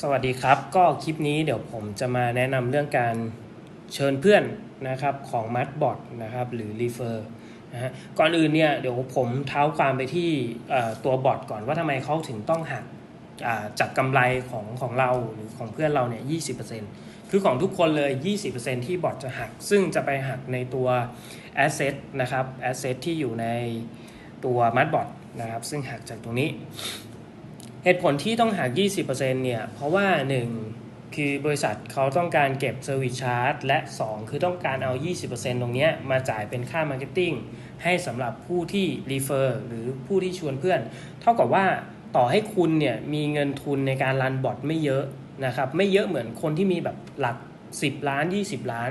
สวัสดีครับ ก็คลิปนี้เดี๋ยวผมจะมาแนะนำเรื่องการเชิญเพื่อนนะครับของ m a t b o t นะครับหรือ Refer นะฮะก่อนอื่นเนี่ยเดี๋ยวผมเท้าความไปที่ตัวบอทก่อนว่าทำไมเขาถึงต้องหักจากกำไรของของเราหรือของเพื่อนเราเนี่ย20%คือของทุกคนเลย 20%ที่บอทจะหัก ซึ่งจะไปหักในตัว Asset นะครับ Asset ที่อยู่ในตัว m a t b o t นะครับซึ่งหักจากตรงนี้ เหตุผลที่ต้องหัก 20%เนี่ย เพราะว่า 1 คือบริษัทเขาต้องการเก็บ Service Charge และ 2 คือต้องการเอา 20%ตรงเนี้มาจ่ายเป็นค่า Marketing ให้สำหรับผู้ที่ Refer หรือผู้ที่ชวนเพื่อน เท่ากับว่าต่อให้คุณเนี่ยมีเงินทุนในการรันบอทไม่เยอะนะครับ ไม่เยอะเหมือนคนที่มีแบบหลัก 10 ล้าน 20 ล้าน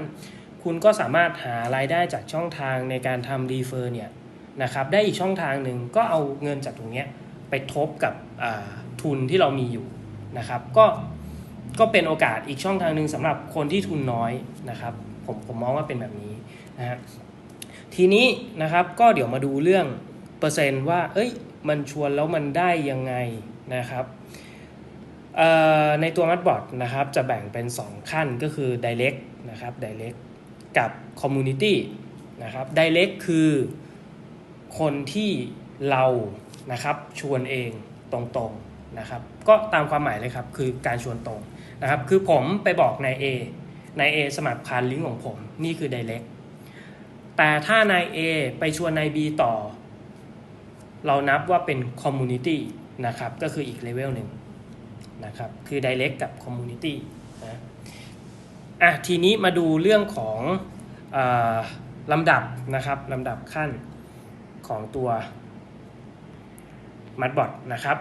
คุณก็สามารถหารายได้จากช่องทางในการทำ Refer เนี่ยนะครับได้อีกช่องทางหนึ่งก็เอาเงินจากตรงเนี้ย ไปทบกับทุนที่เรามีอยู่นะครับก็ก็เป็นโอกาสอีกช่องทางหนึ่งสำหรับคนที่ทุนน้อยนะครับผมผมมองว่าเป็นแบบนี้นะฮะทีนี้นะครับก็เดี๋ยวมาดูเรื่องเปอร์เซนต์ว่า เอ้ย มันชวนแล้วมันได้ยังไงนะครับในตัวมัดบอร์ดนะครับจะแบ่งเป็น 2 ขั้นก็คือ direct นะครับ direct กับ community นะครับ direct คือคนที่เรา นะครับ ชวนเองตรงๆนะครับ ก็ตามความหมายเลยครับ คือการชวนตรงนะครับ คือผมไปบอกนาย A นาย A สมัครผ่านลิงก์ของผม นี่คือ direct แต่ถ้านาย A ไปชวนนาย B ต่อ เรานับว่าเป็น community นะครับ ก็คืออีกเลเวลหนึ่งนะครับ คือ direct กับ community นะอะทีนี้มาดูเรื่องของอลำดับนะครับลำดับขั้นของตัว มัดบอทนะครับ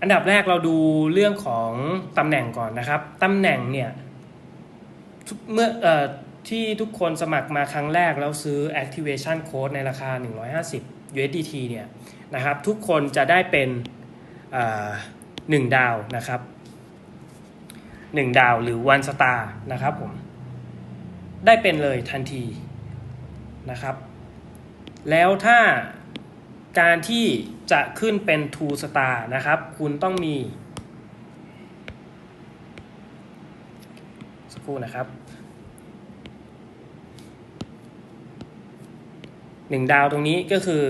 อันดับแรกเราดูเรื่องของตำแหน่งก่อนนะครับตำแหน่งเนี่ยเมื่ออที่ทุกคนสมัครมาครั้งแรกแล้วซื้อ activation code ในราคา 150 USDT เนี่ยนะครับทุกคนจะได้เป็นหนึ่งดาวนะครับหนึ่งดาวหรือ one star นะครับผมได้เป็นเลยทันทีนะครับ แล้วถ้า การที่จะขึ้นเป็น two star นะครับ คุณต้องมี สักครู่นะครับหนึ่งดาวตรงนี้ก็คือ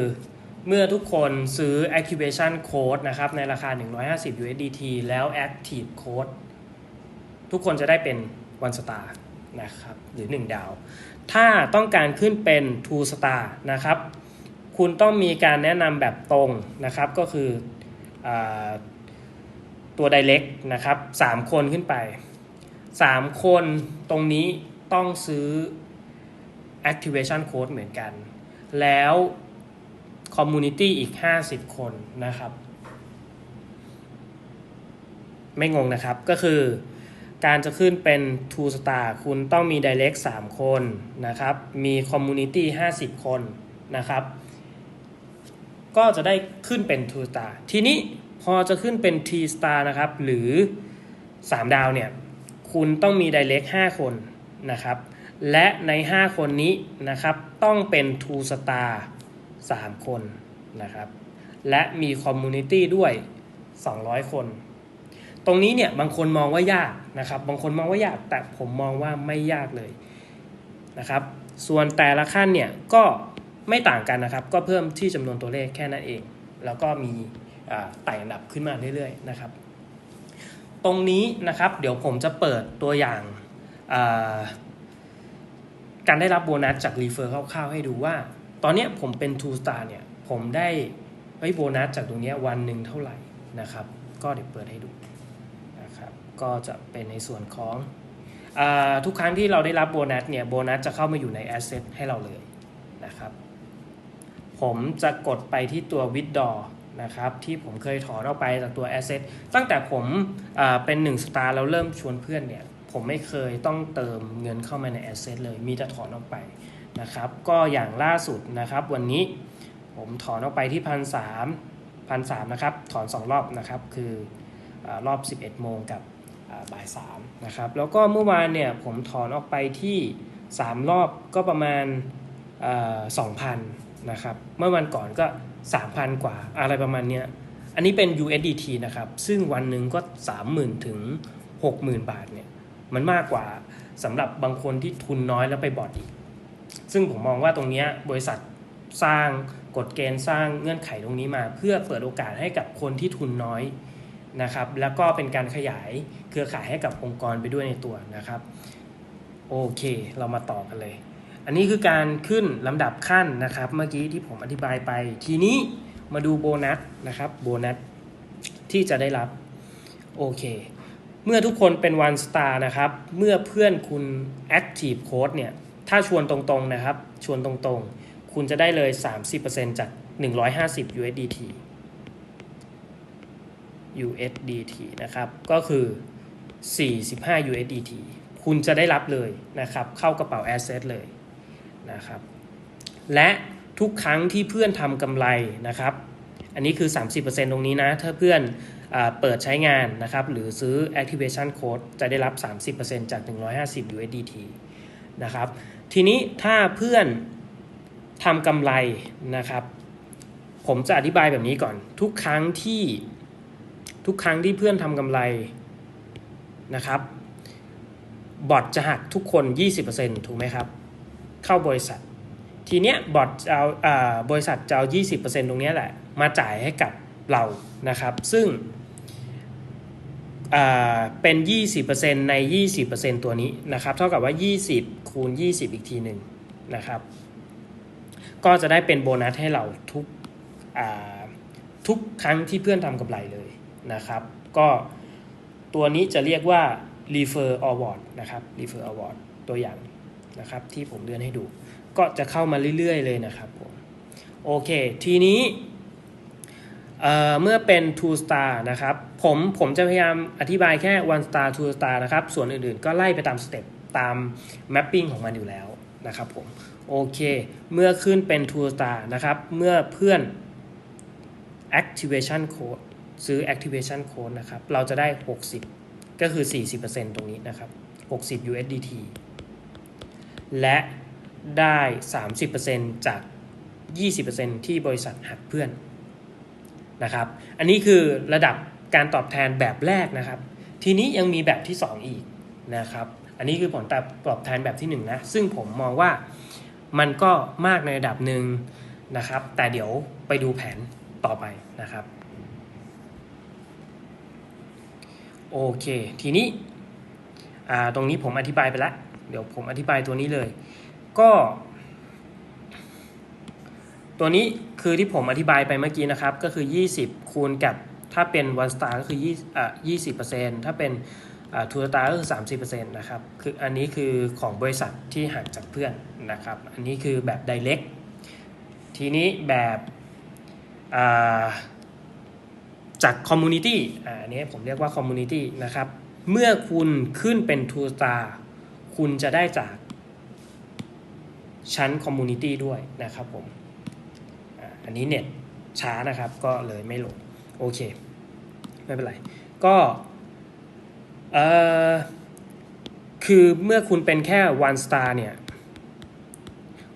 เมื่อทุกคนซื้อ activation code นะครับ ในราคา 150 USDT แล้ว active code ทุกคนจะได้เป็น one star นะครับ หรือ 1 ดาว ถ้าต้องการขึ้นเป็น two star นะครับ คุณต้องมีการแนะนำแบบตรงนะครับ ก็คืออตัว direct นะครับ3คนขึ้นไป 3 คนตรงนี้ต้องซื้อ activation code เหมือนกัน แล้ว community อีก 50 คนนะครับ ไม่งงนะครับก็คือการจะขึ้นเป็น two star คุณต้องมี direct 3 คนนะครับ มี community 50 คนนะครับ ก็จะได้ขึ้นเป็น two star ทีนี้พอจะขึ้นเป็น t star นะครับ หรือ 3 ดาวเนี่ย คุณต้องมี direct 5 คนนะครับ และใน 5 คนนี้นะครับ ต้องเป็น two star 3 คนนะครับ และมี community ด้วย 200 คน ตรงนี้เนี่ย บางคนมองว่ายากนะครับ บางคนมองว่ายาก แต่ผมมองว่าไม่ยากเลยนะครับ ส่วนแต่ละขั้นเนี่ยก็ ไม่ต่างกันนะครับ ก็เพิ่มที่จำนวนตัวเลขแค่นั้นเอง แล้วก็มีไต่อันดับขึ้นมาเรื่อยๆนะครับ ตรงนี้นะครับเดี๋ยวผมจะเปิดตัวอย่างาการได้รับโบนัสจากรีเฟอร์คร่าวๆให้ดูว่า ตอนนี้ผมเป็น two star เนี่ยผมได้ไว้โบนัสจากตรงนี้วันหนึ่งเท่าไหร่นะครับ ก็เดี๋ยวเปิดให้ดูนะครับก็จะเป็นในส่วนของอทุกครั้งที่เราได้รับโบนัสเนี่ยโบนัสจะเข้ามาอยู่ใน Asset ให้เราเลยนะครับ ผมจะกดไปที่ตัว Withdraw นะครับที่ผมเคยถอนออกไปจากตัว Asset ตั้งแต่ผมเป็น1 star แล้วเริ่มชวนเพื่อนเนี่ยผมไม่เคยต้องเติมเงินเข้ามาใน Asset เลยมีแต่ถอนออกไปนะครับก็อย่างล่าสุดนะครับวันนี้ผมถอนออกไปที่พันสามพันสามนะครับถอน 2 รอบนะครับคืออรอบ 11 โมงกับอ่าบ่าย3นะครับแล้วก็เมื่อวานเนี่ยผมถอนออกไปที่ 3 รอบก็ประมาณสองพั นะครับเมื่อวันก่อนก็ 3,000 กว่าอะไรประมาณเนี้ยอันนี้เป็น USDT นะครับ ซึ่งวันหนึ่งก็ 30,000 ถึง 60,000 บาทเนี่ยมันมากกว่าสำหรับบางคนที่ทุนน้อยแล้วไปบอดอีก ซึ่งผมมองว่าตรงนี้บริษัทสร้างกฎเกณฑ์สร้างเงื่อนไขตรงนี้มา เพื่อเปิดโอกาสให้กับคนที่ทุนน้อยนะครับ แล้วก็เป็นการขยายเครือข่ายให้กับองค์กรไปด้วยในตัวนะครับ โอเค เรามาต่อกันเลย อันนี้คือการขึ้นลำดับขั้นนะครับ เมื่อกี้ที่ผมอธิบายไป ทีนี้มาดูโบนัสนะครับโบนัสที่จะได้รับโอเค เมื่อทุกคนเป็น one star นะครับ เมื่อเพื่อนคุณ active code เนี่ย ถ้าชวนตรงๆนะครับ ชวนตรงๆ คุณจะได้เลย 30%จาก 150 USDT USDT นะครับ ก็คือ 45 USDT คุณจะได้รับเลยนะครับ เข้ากระเป๋า Asset เลย นะครับ และทุกครั้งที่เพื่อนทำกำไรนะครับ อันนี้คือ 30%ตรงนี้นะ ถ้าเพื่อนอเปิดใช้งานนะครับ หรือซื้อ activation code จะได้รับ 30%จาก 150 USDT นะครับ ทีนี้ถ้าเพื่อนทำกำไรนะครับ ผมจะอธิบายแบบนี้ก่อน ทุกครั้งที่ทุกครั้งที่เพื่อนทำกำไรนะครับ บอทจะหักทุกคน 20%ถูกไหมครับ เข้าบริษัท ทีเนี้ยบอทจะเอาอบริษัทจะเอา 20%ตรงเนี้ยแหละ มาจ่ายให้กับเรานะครับ ซึ่งอ่าเป็น 20%ใน 20%ตัวนี้นะครับ เท่ากับว่า 20 คูณ 20 อีกทีหนึ่งนะครับ ก็จะได้เป็นโบนัสให้เราทุกอ่าทุกครั้งที่เพื่อนทำกำไรเลยนะครับ ก็ตัวนี้จะเรียกว่า refer award นะครับ refer award ตัวอย่าง นะครับที่ผมเลื่อนให้ดู ก็จะเข้ามาเรื่อยๆเลยนะครับผมโอเค ทีนี้เเมื่อเป็น two star นะครับผมผมจะพยายามอธิบายแค่ one star two star นะครับ ส่วนอื่นๆ ก็ไล่ไปตามสเต็ปตาม mapping ของมันอยู่แล้วนะครับผมโอเค เมื่อขึ้นเป็น two star นะครับ เมื่อเพื่อน activation code ซื้อ activation code นะครับ เราจะได้ 60 ก็คือ 40%ตรงนี้นะครับ 60 USDT และได้ 30%จาก 20%ที่บริษัทหักเพื่อนนะครับ อันนี้คือระดับการตอบแทนแบบแรกนะครับ ทีนี้ยังมีแบบที่ 2 อีกนะครับ อันนี้คือผลตอบแทนแบบที่ 1 นะ ซึ่งผมมองว่ามันก็มากในระดับหนึ่งนะครับ แต่เดี๋ยวไปดูแผนต่อไปนะครับ โอเค ทีนี้ตรงนี้ผมอธิบายไปแล้ว เดี๋ยวผมอธิบายตัวนี้เลย ก็ ตัวนี้คือที่ผมอธิบายไปเมื่อกี้นะครับ ก็คือ 20 คูณกับถ้าเป็น one star ก็คือ20อ่า20%ถ้าเป็นอ่า two star ก็คือ 30%นะครับ คืออันนี้คือของบริษัทที่หักจากเพื่อนนะครับ อันนี้คือแบบ direct ทีนี้แบบจากคอมมูนิตี้อันนี้ผมเรียกว่าคอมมูนิตี้นะครับ เมื่อคุณขึ้นเป็น two star คุณจะได้จากชั้นคอมมูนิตี้ด้วยนะครับผม อันนี้เน็ตช้านะครับก็เลยไม่โหลด โอเค ไม่เป็นไร ก็เอ่อคือเมื่อคุณเป็นแค่ one star เนี่ย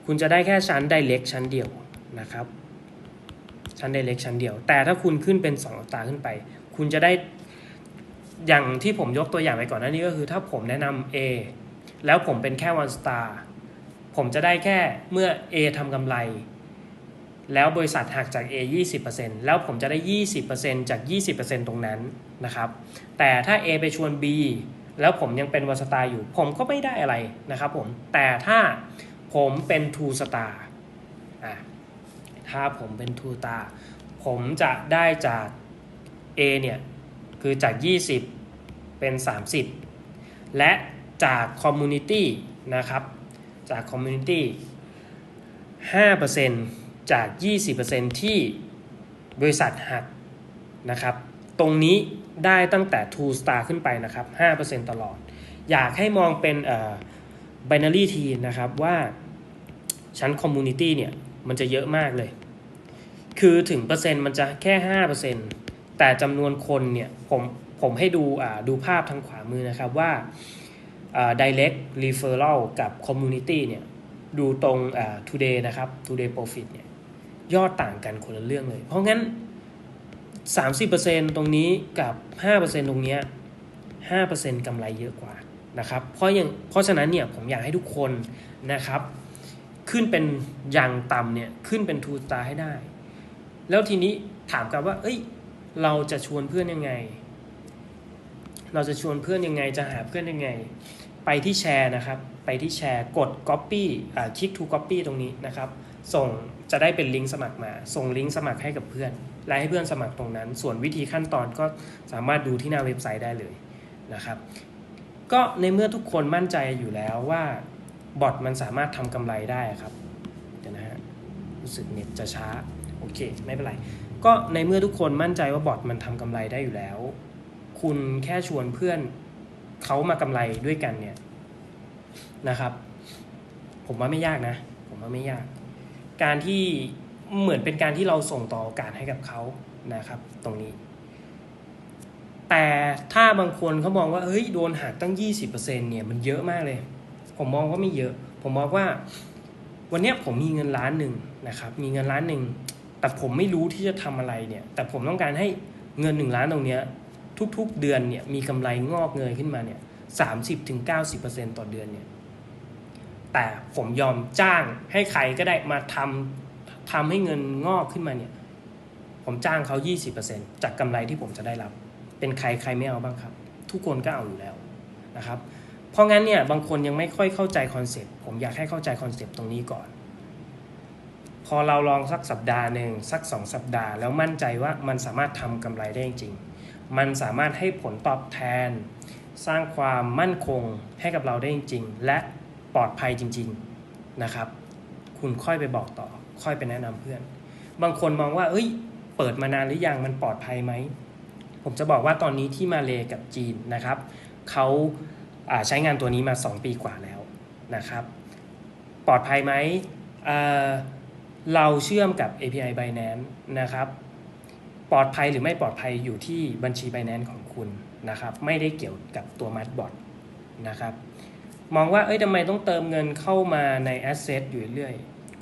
คุณจะได้แค่ชั้น direct ชั้นเดียวนะครับ ชั้น direct ชั้นเดียว แต่ถ้าคุณขึ้นเป็น2ตาขึ้นไป คุณจะได้อย่างที่ผมยกตัวอย่างไปก่อนหน้านี้ก็คือถ้าผมแนะนำ A แล้วผมเป็นแค่ one star ผมจะได้แค่เมื่อ A ทำกำไร แล้วบริษัทหักจาก A 20%แล้วผมจะได้ 20%จาก 20%ตรงนั้นนะครับ แต่ถ้า A ไปชวน B แล้วผมยังเป็นวันสตาร์อยู่ ผมก็ไม่ได้อะไรนะครับผม แต่ถ้าผมเป็นทูสตาร์ถ้าผมเป็นทูตา ผมจะได้จาก A เนี่ย คือจาก 20 เป็น 30 และ จากคอมมูนิตี้นะครับ จากคอมมูนิตี้5%จาก 20%ที่บริษัทหักนะครับ ตรงนี้ได้ตั้งแต่2 star ขึ้นไปนะครับ 5%ตลอด อยากให้มองเป็นเอ่อ binary t นะครับว่าชั้นคอมมูนิตี้เนี่ย มันจะเยอะมากเลย คือถึงเปอร์เซ็นต์มันจะแค่ห้าเปอร์เซ็นต์แต่จำนวนคนเนี่ย ผมผมให้ดูอ่าดูภาพทางขวามือนะครับว่า direct referral กับ community เนี่ยดูตรง today นะครับ today profit เนี่ยยอดต่างกันคนละเรื่องเลย เพราะงั้น 30%ตรงนี้กับ 5%ตรงเนี้ย5%กำไรเยอะกว่านะครับ เพราะอย่างเพราะฉะนั้นเนี่ยผมอยากให้ทุกคนนะครับ ขึ้นเป็นอย่างต่ำเนี่ยขึ้นเป็นทูตาให้ได้ แล้วทีนี้ถามกันว่า เอ้ย เราจะชวนเพื่อนยังไง เราจะชวนเพื่อนยังไง จะหาเพื่อนยังไง ไปที่แชร์นะครับ ไปที่แชร์กด Copy อ่าคลิก to Copy ตรงนี้นะครับ ส่งจะได้เป็นลิงก์สมัครมา ส่งลิงก์สมัครให้กับเพื่อน และให้เพื่อนสมัครตรงนั้น ส่วนวิธีขั้นตอนก็สามารถดูที่หน้าเว็บไซต์ได้เลยนะครับ ก็ในเมื่อทุกคนมั่นใจอยู่แล้วว่าบอทมันสามารถทำกำไรได้ครับ เดี๋ยวนะฮะ รู้สึกเน็ตจะช้า โอเค ไม่เป็นไร ก็ในเมื่อทุกคนมั่นใจว่าบอทมันทำกำไรได้อยู่แล้ว คุณแค่ชวนเพื่อน เขามากำไรด้วยกันเนี่ยนะครับ ผมว่าไม่ยากนะ ผมว่าไม่ยาก การที่เหมือนเป็นการที่เราส่งต่อโอกาสให้กับเขานะครับ ตรงนี้ แต่ถ้าบางคนเขามองว่าเฮ้ยโดนหักตั้ง 20%เนี่ยมันเยอะมากเลย ผมมองว่าไม่เยอะ ผมมองว่า วันนี้ผมมีเงินล้านหนึ่งนะครับ มีเงินล้านหนึ่งแต่ผมไม่รู้ที่จะทำอะไรเนี่ย แต่ผมต้องการให้เงินหนึ่งล้านตรงเนี้ย ทุกๆเดือนเนี่ยมีกำไรงอกเงยขึ้นมาเนี่ยสามสิบถึงเก้าสิบเปอร์เซ็นต่อเดือนเนี่ยแต่ผมยอมจ้างให้ใครก็ได้มาทำทำให้เงินงอกขึ้นมาเนี่ยผมจ้างเขา 20%จากกำไรที่ผมจะได้รับ เป็นใครใครไม่เอาบ้างครับ ทุกคนก็เอาอยู่แล้วนะครับ เพราะงั้นเนี่ยบางคนยังไม่ค่อยเข้าใจคอนเซ็ปต์ผมอยากให้เข้าใจคอนเซ็ปต์ตรงนี้ก่อน พอเราลองสักสัปดาห์หนึ่งสักสองสัปดาห์ แล้วมั่นใจว่ามันสามารถทำกำไรได้จริง มันสามารถให้ผลตอบแทน สร้างความมั่นคงให้กับเราได้จริง ๆ และปลอดภัยจริง ๆนะครับ คุณค่อยไปบอกต่อ ค่อยไปแนะนำเพื่อน บางคนมองว่า เอ้ย เปิดมานานหรือยังมันปลอดภัยไหม ผมจะบอกว่าตอนนี้ที่มาเลกับจีนนะครับเขาาใช้งานตัวนี้มา 2 ปีกว่าแล้วนะครับ ปลอดภัยไหมเเราเชื่อมกับ API Binance นะครับ ปลอดภัยหรือไม่ปลอดภัยอยู่ที่บัญชี Binance ของคุณนะครับ ไม่ได้เกี่ยวกับตัว m a t b o t นะครับ มองว่าเอ้ยทำไมต้องเติมเงินเข้ามาใน Asset อยู่เรื่อย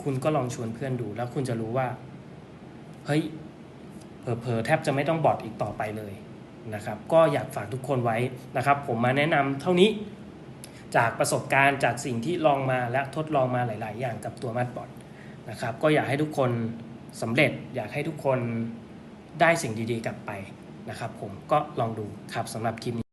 คุณก็ลองชวนเพื่อนดู แล้วคุณจะรู้ว่า เฮ้ยเผลอๆแทบจะไม่ต้องบอทอีกต่อไปเลยนะครับ ก็อยากฝากทุกคนไว้นะครับ ผมมาแนะนำเท่านี้จากประสบการณ์จากสิ่งที่ลองมาและทดลองมาหลาย ๆ อย่างกับตัวมัดบอทนะครับ ก็อยากให้ทุกคนสำเร็จอยากให้ทุกคน ได้สิ่งดีๆกลับไปนะครับผมก็ลองดูครับสำหรับคลิปนี้